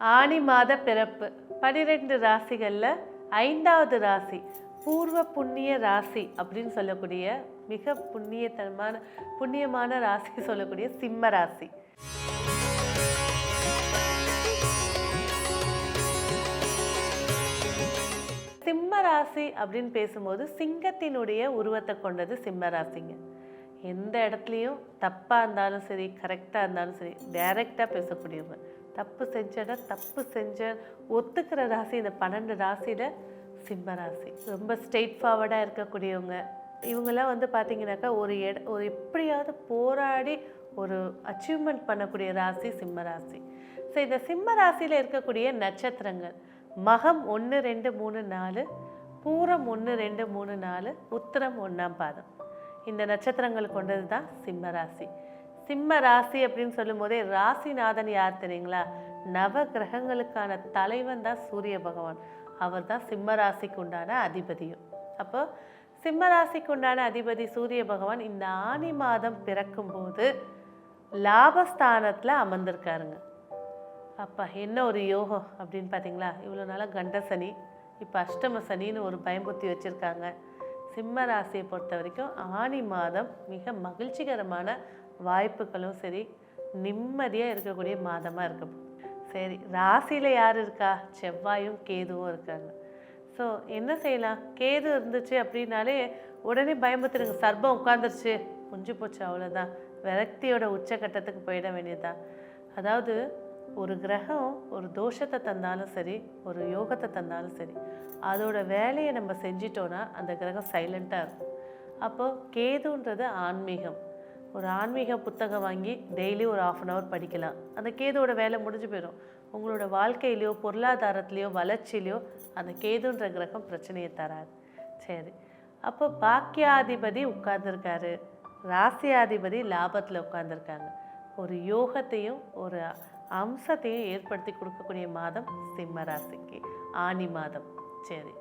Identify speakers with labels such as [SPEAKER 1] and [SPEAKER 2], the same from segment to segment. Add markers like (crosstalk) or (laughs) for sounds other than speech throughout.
[SPEAKER 1] ஆனி மாத பிறப்பு. பனிரெண்டு ராசிகளில் ஐந்தாவது ராசி பூர்வ புண்ணிய ராசி அப்படின்னு சொல்லக்கூடிய மிக புண்ணியத்தனமான புண்ணியமான ராசி (laughs) சொல்லக்கூடிய சிம்ம ராசி. சிம்ம ராசி அப்படின்னு பேசும்போது சிங்கத்தினுடைய உருவத்தை கொண்டது சிம்ம ராசிங்க. எந்த இடத்துலையும் தப்பாக இருந்தாலும் சரி கரெக்டாக இருந்தாலும் சரி டைரெக்டாக பேசக்கூடியவங்க. தப்பு செஞ்சேன்னா தப்பு செஞ்ச ஒத்துக்கிற ராசி இந்த பன்னெண்டு ராசியில் சிம்ம ராசி. ரொம்ப ஸ்ட்ரெயிட் ஃபார்வர்டாக இருக்கக்கூடியவங்க. இவங்கெல்லாம் வந்து பார்த்தீங்கன்னாக்கா ஒரு இட ஒரு எப்படியாவது போராடி ஒரு அச்சீவ்மெண்ட் பண்ணக்கூடிய ராசி சிம்ம ராசி. ஸோ இந்த சிம்ம ராசியில் இருக்கக்கூடிய நட்சத்திரங்கள். மகம் ஒன்று ரெண்டு மூணு நாலு பூரம் ஒன்று ரெண்டு மூணு நாலு உத்திரம் ஒன்றாம் பாதம். இந்த நட்சத்திரங்கள் கொண்டது தான் சிம்ம ராசி. சிம்ம ராசி அப்படின்னு சொல்லும்போதே ராசிநாதன் யார் தெரியுங்களா? நவ கிரகங்களுக்கான தலைவன் தான் சூரிய பகவான். அவர் தான் சிம்ம ராசிக்கு உண்டான அதிபதியும். அப்போ சிம்ம ராசிக்கு உண்டான அதிபதி சூரிய பகவான் இந்த ஆனி மாதம் பிறக்கும்போது லாபஸ்தானத்தில் அமர்ந்திருக்காருங்க. அப்பா என்ன ஒரு யோகம் அப்படின்னு பார்த்தீங்களா இவ்வளோ நாளாக கண்ட சனி இப்போ அஷ்டம சனின்னு ஒரு பயம்புத்தி வச்சுருக்காங்க. சிம்ம ராசியை பொறுத்த வரைக்கும் ஆனி மாதம் மிக மகிழ்ச்சிகரமான வாய்ப்புகளும் சரி நிம்மதியாக இருக்கக்கூடிய மாதமாக இருக்கும் சரி ராசியில் யார் இருக்கா? செவ்வாயும் கேதுவும் இருக்காங்க. ஸோ என்ன செய்யலாம்? கேது இருந்துச்சு அப்படின்னாலே உடனே பயமுத்துருங்க சர்பம் உட்காந்துருச்சு முடிஞ்சு போச்சு அவ்வளோதான் விரக்தியோட உச்சக்கட்டத்துக்கு போயிட வேண்டியதுதான். அதாவது ஒரு கிரகம் ஒரு தோஷத்தை தந்தாலும் சரி ஒரு யோகத்தை தந்தாலும் சரி அதோட வேலையை நம்ம செஞ்சிட்டோன்னா அந்த கிரகம் சைலண்ட்டாக இருக்கும். அப்போது கேதுன்றது ஆன்மீகம். ஒரு ஆன்மீக புத்தகம் வாங்கி டெய்லி ஒரு ஆஃப் அன் ஹவர் படிக்கலாம். அந்த கேதுவோட வேலை முடிஞ்சு போயிடும் உங்களோட வாழ்க்கையிலையோ பொருளாதாரத்துலேயோ வளர்ச்சியிலையோ அந்த கேதுன்ற கிரகம் பிரச்சனையை தராது. சரி. அப்போ பாக்கியாதிபதி உட்கார்ந்துருக்காரு. ராசியாதிபதி லாபத்தில் உட்கார்ந்துருக்காங்க. ஒரு யோகத்தையும் ஒரு அம்சத்தையும் ஏற்படுத்தி கொடுக்கக்கூடிய மாதம் சிம்ம ராசிக்கு ஆனி மாதம். சரி.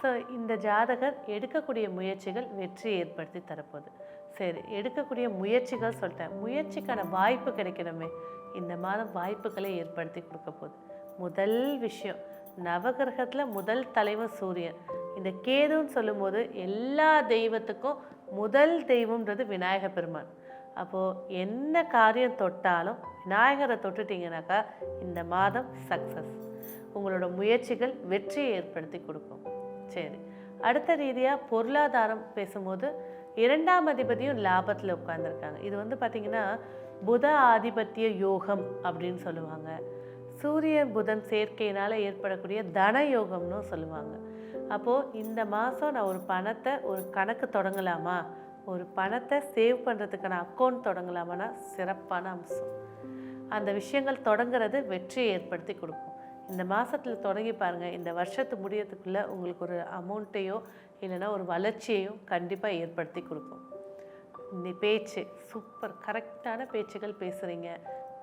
[SPEAKER 1] ஸோ இந்த ஜாதகர் எடுக்கக்கூடிய முயற்சிகள் வெற்றி ஏற்படுத்தி தரப்போகுது. சரி எடுக்கக்கூடிய முயற்சிகள் சொல்லிட்டேன். முயற்சிக்கான வாய்ப்பு கிடைக்கணுமே. இந்த மாதம் வாய்ப்புகளை ஏற்படுத்தி கொடுக்க போகுது. முதல் விஷயம் நவகிரகத்தில் முதல் தலைவன் சூரியன். இந்த கேதுன்னு சொல்லும்போது எல்லா தெய்வத்துக்கும் முதல் தெய்வம்ன்றது விநாயக பெருமான். அப்போது என்ன காரியம் தொட்டாலும் விநாயகரை தொட்டுட்டீங்கன்னாக்கா இந்த மாதம் சக்ஸஸ் உங்களோட முயற்சிகள் வெற்றியை ஏற்படுத்தி கொடுக்கும். சரி அடுத்த ரீதியாக பொருளாதாரம் பேசும்போது இரண்டாம் அதிபதியும் லாபத்தில் உட்காந்துருக்காங்க இது வந்து பார்த்திங்கன்னா புத ஆதிபத்திய யோகம் அப்படின்னு சொல்லுவாங்க. சூரியன் புதன் சேர்க்கையினால் ஏற்படக்கூடிய தன யோகம்னு சொல்லுவாங்க. அப்போது இந்த மாதம் நான் ஒரு பணத்தை ஒரு கணக்கு தொடங்கலாமா? ஒரு பணத்தை சேவ் பண்ணுறதுக்கான அக்கௌண்ட் தொடங்கலாமான்னா சிறப்பான அம்சம். அந்த விஷயங்கள் தொடங்குறது வெற்றியை ஏற்படுத்தி கொடுக்கும். இந்த மாதத்தில் தொடங்கி பாருங்கள் இந்த வருஷத்து முடியறதுக்குள்ளே உங்களுக்கு ஒரு அமௌண்ட்டையோ இல்லைன்னா ஒரு வளர்ச்சியையும் கண்டிப்பாக ஏற்படுத்தி கொடுக்கும். இந்த பேச்சு சூப்பர் கரெக்டான பேச்சுகள் பேசுகிறீங்க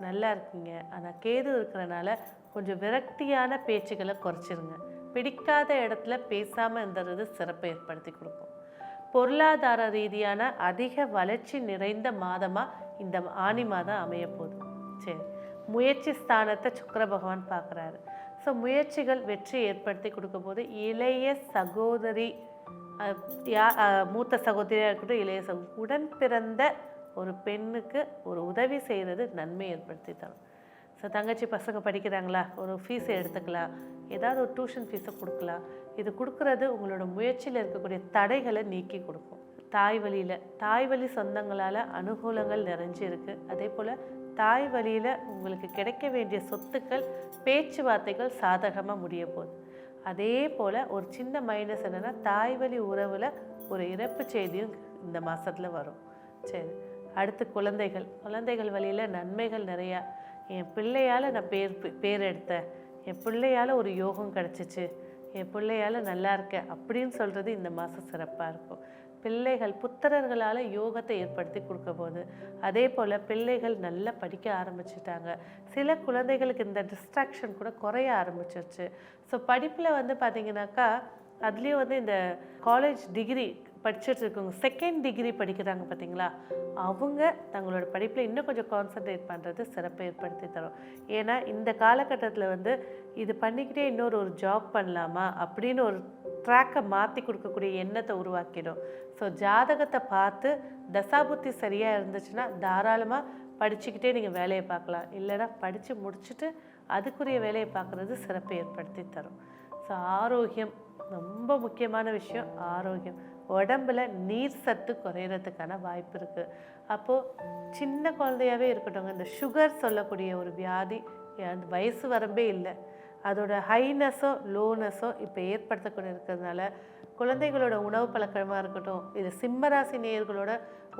[SPEAKER 1] நல்லா இருக்கீங்க. ஆனால் கேது இருக்கிறனால கொஞ்சம் விரக்தியான பேச்சுகளை குறைச்சிருங்க. பிடிக்காத இடத்துல பேசாமல் இருந்தது சிறப்பை ஏற்படுத்தி கொடுக்கும். பொருளாதார ரீதியான அதிக வளர்ச்சி நிறைந்த மாதமாக இந்த ஆனி மாதம் அமைய போகுது. சரி முயற்சி ஸ்தானத்தை சுக்கர பகவான் பார்க்குறாரு. ஸோ முயற்சிகள் வெற்றி ஏற்படுத்தி கொடுக்கும்போது போது இளைய சகோதரி யா மூத்த சகோதரியாக இருக்கட்டும் இளைய சகோ உடன் பிறந்த ஒரு பெண்ணுக்கு ஒரு உதவி செய்கிறது நன்மை ஏற்படுத்தி தரும். ஸோ தங்கச்சி பசங்க படிக்கிறாங்களா? ஒரு ஃபீஸை எடுத்துக்கலாம். ஏதாவது ஒரு டியூஷன் ஃபீஸை கொடுக்கலாம். இது கொடுக்குறது உங்களோட முயற்சியில் இருக்கக்கூடிய தடைகளை நீக்கி கொடுக்கும். தாய் வழியில் தாய் வழி சொந்தங்களால் அனுகூலங்கள் நிறைஞ்சு இருக்குது அதே போல் தாய் வழியில் உங்களுக்கு கிடைக்க வேண்டிய சொத்துக்கள் பேச்சுவார்த்தைகள் சாதகமாக முடிய போகுது. அதே போல் ஒரு சின்ன மைனஸ் என்னென்னா தாய் வழி உறவில் ஒரு இறப்பு செய்தியும் இந்த மாதத்தில் வரும். சரி அடுத்து குழந்தைகள். குழந்தைகள் வழியில் நன்மைகள் நிறையா. என் பிள்ளையால் நான் பேர் பேர் எடுத்தேன். என் பிள்ளையால் ஒரு யோகம் கிடச்சிச்சு. என் பிள்ளையால் நல்லா இருக்கேன் அப்படின்னு சொல்கிறது இந்த மாதம் சிறப்பாக இருக்கும். பிள்ளைகள் புத்திரர்களால் யோகத்தை ஏற்படுத்தி கொடுக்க போகுது. அதே போல் பிள்ளைகள் நல்லா படிக்க ஆரம்பிச்சிட்டாங்க. சில குழந்தைகளுக்கு இந்த டிஸ்ட்ராக்ஷன் கூட குறைய ஆரம்பிச்சிருச்சு. ஸோ படிப்பில் வந்து பார்த்தீங்கன்னாக்கா அதுலேயும் வந்து இந்த காலேஜ் டிகிரி படிச்சுட்டு இருக்கவங்க செகண்ட் டிகிரி படிக்கிறாங்க பார்த்தீங்களா அவங்க தங்களோட படிப்பில் இன்னும் கொஞ்சம் கான்சென்ட்ரேட் பண்ணுறது சிறப்பை ஏற்படுத்தி தரும். ஏன்னா இந்த காலகட்டத்தில் வந்து இது பண்ணிக்கிட்டே இன்னொரு ஒரு ஜாப் பண்ணலாமா? அப்படின்னு ஒரு ட்ராக்கை மாற்றி கொடுக்கக்கூடிய எண்ணத்தை உருவாக்கிடும். ஸோ ஜாதகத்தை பார்த்து தசாபுத்தி சரியாக இருந்துச்சுன்னா தாராளமாக படிச்சுக்கிட்டே நீங்கள் வேலையை பார்க்கலாம். இல்லைன்னா படித்து முடிச்சுட்டு அதுக்குரிய வேலையை பார்க்குறது சிறப்பை ஏற்படுத்தி தரும். ஸோ ஆரோக்கியம் ரொம்ப முக்கியமான விஷயம் ஆரோக்கியம். உடம்புல நீர் சத்து குறையிறதுக்கான வாய்ப்பு இருக்குது அப்போது சின்ன குழந்தையாவே இருக்கட்டும் இந்த சுகர் சொல்லக்கூடிய ஒரு வியாதி வயசு வரம்பே இல்லை. அதோட ஹைனஸோ லோனஸோ இப்போ ஏற்படுத்தக்கூடிய இருக்கிறதுனால குழந்தைகளோட உணவு பழக்கமாக இருக்கட்டும் இது சிம்மராசி நேயர்களோட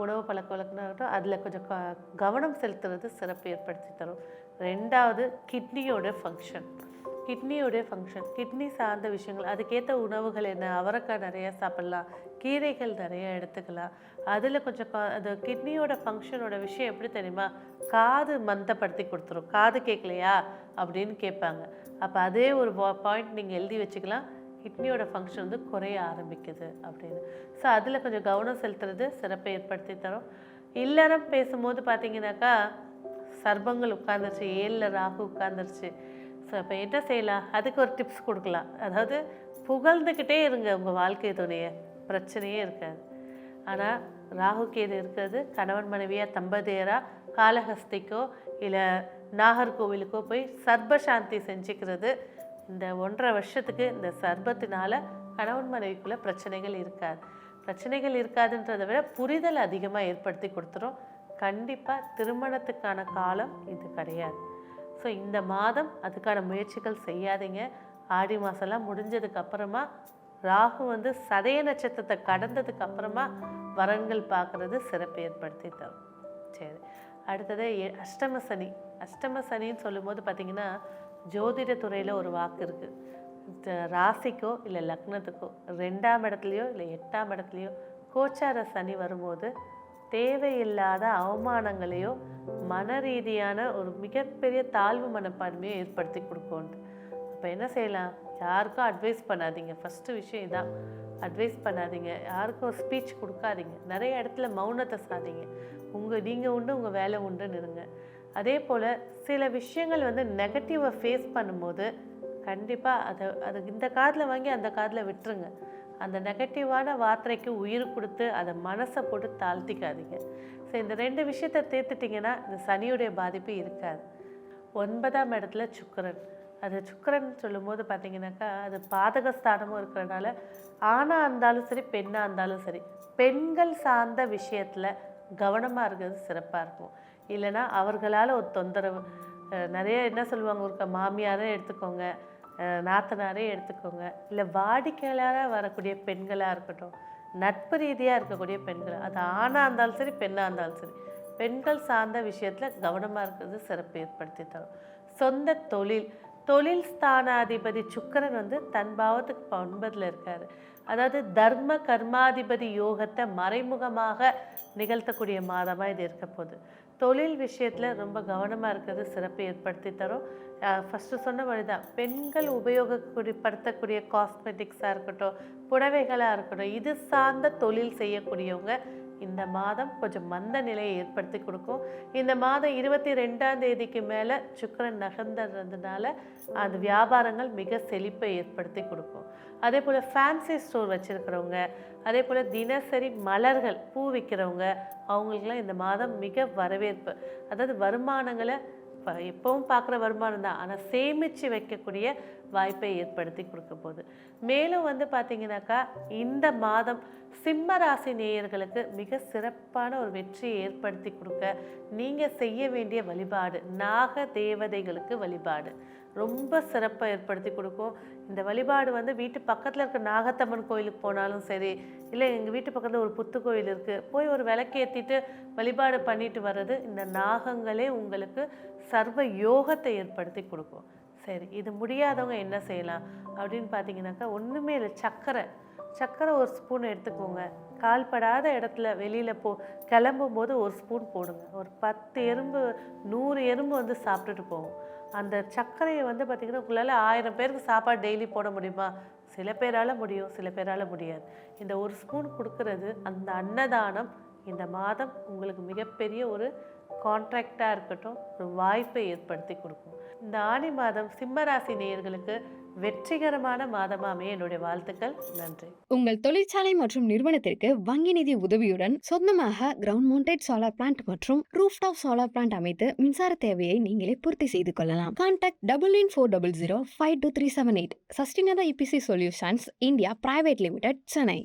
[SPEAKER 1] உணவு பழக்க வழக்கமாக இருக்கட்டும் அதில் கொஞ்சம் க கவனம் செலுத்துறது சிறப்பு ஏற்படுத்தி தரும். ரெண்டாவது கிட்னியோட ஃபங்க்ஷன் கிட்னியோட ஃபங்க்ஷன் கிட்னி சார்ந்த விஷயங்கள் அதுக்கேற்ற உணவுகள் என்ன? அவரைக்காய் நிறையா சாப்பிட்லாம். கீரைகள் நிறைய எடுத்துக்கலாம். அதில் கொஞ்சம் அது கிட்னியோட ஃபங்க்ஷனோட விஷயம் எப்படி தெரியுமா? காது மந்தப்படுத்தி கொடுத்துரும். காது கேட்கலையா அப்படின்னு கேட்பாங்க. அப்போ அதே ஒரு பாயிண்ட் நீங்கள் எழுதி வச்சுக்கலாம். கிட்னியோட ஃபங்க்ஷன் வந்து குறைய ஆரம்பிக்குது அப்படின்னு. ஸோ அதில் கொஞ்சம் கவனம் செலுத்துறது சிறப்பை ஏற்படுத்தி தரும். இல்லறம் பேசும்போது பார்த்தீங்கன்னாக்கா சர்பங்கள் உட்காந்துருச்சு ஏழில் ராகு உட்காந்துருச்சு ஸோ இப்போ என்ன செய்யலாம்? அதுக்கு ஒரு டிப்ஸ் கொடுக்கலாம். அதாவது புகழ்ந்துக்கிட்டே இருங்க. உங்கள் வாழ்க்கை துணையை. பிரச்சனையே இருக்காது. ஆனால் ராகு கேது இருக்கிறது கணவன் மனைவியாக தம்பதியராக காளஹஸ்திக்கோ இல்லை நாகர்கோவிலுக்கோ போய் சர்பசாந்தி செஞ்சுக்கிறது. இந்த ஒன்றரை வருஷத்துக்கு இந்த சர்பத்தினால கணவன் மனைவிக்குள்ள பிரச்சனைகள் இருக்காது. பிரச்சனைகள் இருக்காதுன்றதை விட புரிதல் அதிகமாக ஏற்படுத்தி கொடுத்துரும். கண்டிப்பாக திருமணத்துக்கான காலம் இது கிடையாது. ஸோ இந்த மாதம் அதுக்கான முயற்சிகள் செய்யாதீங்க. ஆடி மாதம்லாம் முடிஞ்சதுக்கு அப்புறமா ராகு வந்து சதய நட்சத்திரத்தை கடந்ததுக்கு அப்புறமா வரன்கள் பார்க்குறது சிறப்பு ஏற்படுத்தி தரும். சரி. அடுத்தது அஷ்டம சனி. அஷ்டம சனின்னு சொல்லும்போது பார்த்தீங்கன்னா ஜோதிட துறையில் ஒரு வாக்கு இருக்குது ராசிக்கோ இல்லை லக்னத்துக்கோ ரெண்டாம் இடத்துலையோ இல்லை எட்டாம் இடத்துலையோ கோச்சார சனி வரும்போது தேவையில்லாத அவமானங்களையோ மன ரீதியான ஒரு மிகப்பெரிய தாழ்வு மனப்பான்மையை ஏற்படுத்தி கொடுக்கும்ட்டு அப்போ என்ன செய்யலாம்? யாருக்கும் அட்வைஸ் பண்ணாதீங்க. ஃபஸ்ட்டு விஷயம் இதான். அட்வைஸ் பண்ணாதீங்க. யாருக்கும் ஸ்பீச் கொடுக்காதீங்க. நிறைய இடத்துல மௌனத்தை சாதிங்க. உங்கள் நீங்கள் உண்டு உங்கள் வேலை உண்டுன்னு இருங்க. அதே போல் சில விஷயங்கள் வந்து நெகட்டிவை ஃபேஸ் பண்ணும்போது கண்டிப்பாக அதை அது இந்த காதில் வாங்கி அந்த காதில் விட்டுருங்க. அந்த நெகட்டிவான வார்த்தைக்கு உயிர் கொடுத்து அதை மனசை போட்டு தாழ்த்திக்காதீங்க. ஸோ இந்த ரெண்டு விஷயத்தை தேர்த்துட்டிங்கன்னா இந்த சனியுடைய பாதிப்பு இருக்காது. ஒன்பதாம் இடத்துல சுக்கரன். அது சுக்கரன் சொல்லும்போது பார்த்தீங்கன்னாக்கா அது பாதகஸ்தானமும் இருக்கிறனால ஆணாக இருந்தாலும் சரி பெண்ணாக இருந்தாலும் சரி பெண்கள் சார்ந்த விஷயத்தில் கவனமாக இருக்கிறது சிறப்பாக இருக்கும். இல்லைன்னா அவர்களால் ஒரு தொந்தரவு. நிறைய என்ன சொல்லுவாங்க ஒரு மாமியாரே எடுத்துக்கோங்க நாத்தனாரே எடுத்துக்கோங்க. இல்லை வாடிக்கையாளராக வரக்கூடிய பெண்களாக இருக்கட்டும் நட்பு ரீதியாக இருக்கக்கூடிய பெண்கள் அது ஆணாக இருந்தாலும் சரி பெண்ணாக இருந்தாலும் சரி பெண்கள் சார்ந்த விஷயத்தில் கவனமாக இருக்கிறது சிறப்பு ஏற்படுத்தி தரும். சொந்த தொழில் தொழில் ஸ்தானாதிபதி சுக்கரன் வந்து தன் பாவத்துக்கு ஒன்பதில் இருக்காரு. அதாவது தர்ம கர்மாதிபதி யோகத்தை மறைமுகமாக நிகழ்த்தக்கூடிய மாதமாக இது இருக்க போகுது. தொழில் விஷயத்தில் ரொம்ப கவனமாக இருக்கிறது சிறப்பு ஏற்படுத்தி தரும். ஃபஸ்ட்டு சொன்ன மாதிரி தான் பெண்கள் உபயோகப்படுத்தக்கூடிய காஸ்மெட்டிக்ஸாக இருக்கட்டும் புடவைகளாக இருக்கட்டும் இது சார்ந்த தொழில் செய்யக்கூடியவங்க இந்த மாதம் கொஞ்சம் மந்த நிலையை ஏற்படுத்தி கொடுக்கும். இந்த மாதம் இருபத்தி ரெண்டாம் தேதிக்கு மேலே சுக்கிரன் நகர்ந்ததுனால அந்த வியாபாரங்கள் மிக செழிப்பை ஏற்படுத்தி கொடுக்கும். அதே போல் ஃபேன்சி ஸ்டோர் வச்சுருக்கிறவங்க அதே போல் தினசரி மலர்கள் பூ விற்கிறவங்க அவங்களுக்குலாம் இந்த மாதம் மிக வரவேற்பு. அதாவது வருமானங்களை இப்போ எப்பவும் பார்க்குற வருமானம் தான். ஆனால் சேமித்து வைக்கக்கூடிய வாய்ப்பை ஏற்படுத்தி கொடுக்க போகுது. மேலும் வந்து பார்த்தீங்கன்னாக்கா இந்த மாதம் சிம்ம ராசி நேயர்களுக்கு மிக சிறப்பான ஒரு வெற்றியை ஏற்படுத்தி கொடுக்க நீங்கள் செய்ய வேண்டிய வழிபாடு நாக தேவதைகளுக்கு வழிபாடு. ரொம்ப சிறப்பை ஏற்படுத்தி கொடுக்கும். இந்த வழிபாடு வந்து வீட்டு பக்கத்தில் இருக்க நாகத்தம்மன் கோயிலுக்கு போனாலும் சரி இல்லை எங்கள் வீட்டு பக்கத்தில் ஒரு புத்து கோயில் இருக்குது போய் ஒரு விளக்கேற்றிட்டு வழிபாடு பண்ணிட்டு வர்றது இந்த நாகங்களே உங்களுக்கு சர்வ யோகத்தை ஏற்படுத்தி கொடுக்கும். சரி இது முடியாதவங்க என்ன செய்யலாம் அப்படின்னு பார்த்தீங்கன்னாக்கா ஒன்றுமே இல்லை சர்க்கரை சர்க்கரை ஒரு ஸ்பூன் எடுத்துக்கோங்க. கால்படாத இடத்துல வெளியில் போ கிளம்பும் போது ஒரு ஸ்பூன் போடுங்க. ஒரு பத்து எறும்பு நூறு எறும்பு வந்து சாப்பிட்டுட்டு போகும் அந்த சர்க்கரையை வந்து பார்த்திங்கன்னா உங்களால் ஆயிரம் பேருக்கு சாப்பாடு டெய்லி போட முடியுமா? சில பேரால் முடியும் சில பேரால் முடியாது. இந்த ஒரு ஸ்பூன் கொடுக்கறது அந்த அன்னதானம் இந்த மாதம் உங்களுக்கு மிகப்பெரிய ஒரு கான்ட்ராக்டாக இருக்கட்டும் ஒரு வாய்ப்பை ஏற்படுத்தி கொடுக்கும். இந்த ஆணி மாதம் சிம்மராசி நேயர்களுக்கு வெற்றிகரமான மாதமாமே என்னுடைய வாழ்த்துக்கள். நன்றி.
[SPEAKER 2] உங்கள் தொழிற்சாலை மற்றும் நிறுவனத்திற்கு வங்கி நிதி உதவியுடன் சொந்தமாக கிரவுண்ட் மவுண்டட் சோலார் பிளான்ட் மற்றும் ரூஃப் டாப் சோலார் பிளான்ட் அமைத்து மின்சார தேவையை நீங்களே பூர்த்தி செய்து கொள்ளலாம். Contact double nine four double zero five two three seven eight சஸ்டினதா EPC solutions India private limited Chennai.